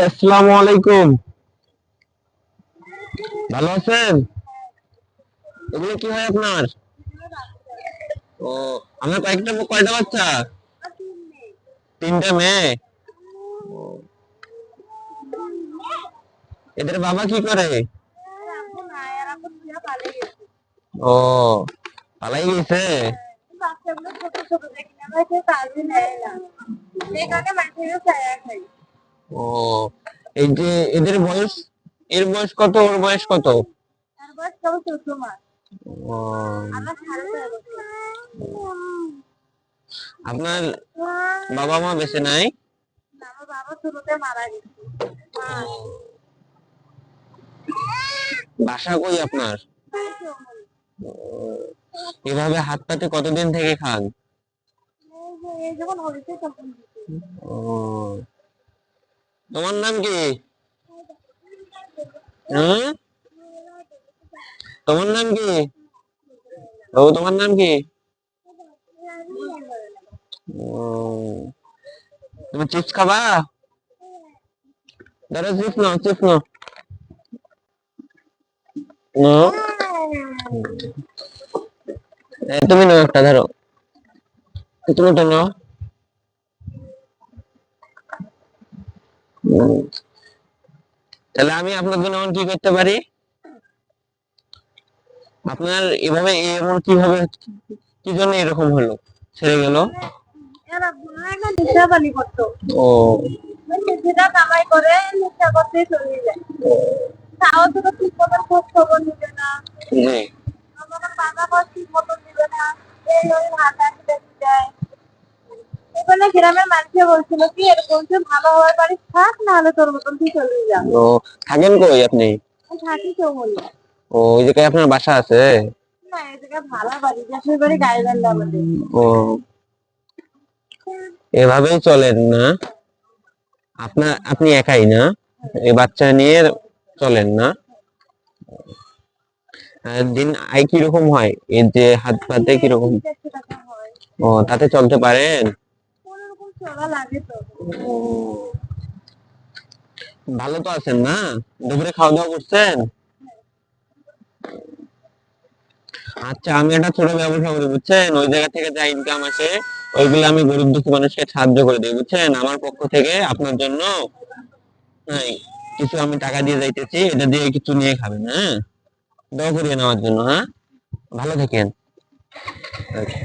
আসসালামু আলাইকুম ভালো আছেন? এগুলো কি হয় আপনার? ও, আপনার কয়েকটা কয়টা বাচ্চা? তিনটা মেয়ে? এদের বাবা কি করে? ও পালাই গেছে বাচ্চাগুলো ছোট ছোট দেখি না ভাই কেউ কাজে নেয় না সেই কারণে মানুষের ছায়া খাই ও এই যে এদের বয়স এর বয়স কত ওর বয়স কত? তার বয়স চোদ্দ মাস। আপনার বাবা মা বেঁচে নাই? আমার বাবা শুরুতে মারা গেছে। বাসা কই আপনার? এভাবে হাত পাতে কতদিন থেকে খান? তোমার নাম কি? তোমার নাম কি? ও তোমার নাম কি? তুমি চিপস খাবা? ধরো চিপস নাও চিপস নাও। তুমি নাও একটা ধরো। তুমি ওটা নাও। তাহলে আমি আপনার জন্য কি করতে পারি? আপনার এভাবে এমন কীভাবে কি জন্য এরকম হলো? ছেড়ে গেল। ও। কামাই করে নেশা করতে চলে যায়। তাও তো ঠিক খোঁজ খবর নিবে না। জি আমার বাবা মাও ঠিক মতন দিবে না। এই ওই হাঁটাহাঁটি দেখে যায় এখানে গ্রামের মানুষে বলছিল কি এর বলছে ভালো হওয়ার বাড়ি থাক না তোর মতন তুই চলে যা। ও থাকেন কই আপনি? থাকি চৌমলি ও ওই জায়গায় আপনার বাসা আছে? না এই জায়গায় ভালো বাড়ি দেশের বাড়ি গাইবান্ধা আমাদের। ও। এভাবেই চলেন না। আপনার আপনি একাই না। এই বাচ্চা নিয়ে চলেন না। দিন আয় কীরকম হয়? এই যে হাত পাতে কীরকম? ও, তাতে চলতে পারেন ভালো তো আছেন না? দুপুরে খাওয়া দাওয়া করছেন? আচ্ছা আমি একটা ছোট ব্যবসা করি, বুঝছেন? ওই জায়গা থেকে যা ইনকাম আসে, ওইগুলো আমি গরিব দুঃখী মানুষকে সাহায্য করে দিই, বুঝছেন? আমার পক্ষ থেকে, আপনার জন্য। হ্যাঁ কিছু আমি টাকা দিয়ে যাইতেছি, এটা দিয়ে কিছু নিয়ে খাবেন হ্যাঁ? দোয়া করিয়ে নেওয়ার জন্য হ্যাঁ ভালো থাকেন আচ্ছা।